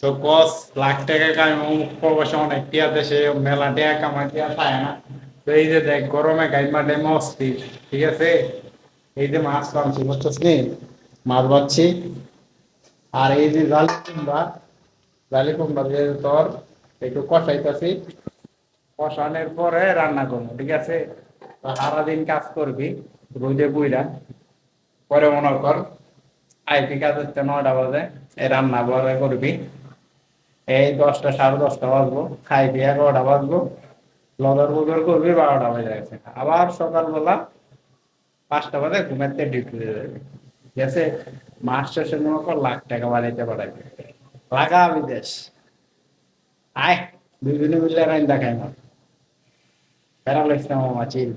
তো কস, লাখ টাকা অনেক টিয়া দেশে মেলা টিয়া কামাই টিয়া পায় না। তো এই যে দেখ, গরমে গাই মাঠে মস্তি ঠিক আছে? এই যে মাছ পাচ্ছি বুঝছিস নি? মাছ আর এই যে জালি কুমড়া জালি কুমড়া তোর একটু কষাইতেছি, কষানোর পরে রান্না করব, ঠিক আছে? সারাদিন কাজ করবি, রোদে বুইরা, পরে মনে কর আইপি কাজ হচ্ছে নয়টা বাজে, এই রান্না পরে করবি। এই দশটা সাড়ে দশটা বাজবো, খাই দিয়ে এগারোটা বাজবো। লদর বদর করবি, বারোটা বাজে গেছে। আবার সকালবেলা পাঁচটা বাজে ঘুমাতে ডিউটি যাবে। ঠিক আছে? মাস শেষে মনে কর লাখ টাকা বাড়াইতে পারাইবে লাগা বিদেশ আয় দুই দিনে মিলে রাইন দেখাই না প্যারালাইস না মামা চিল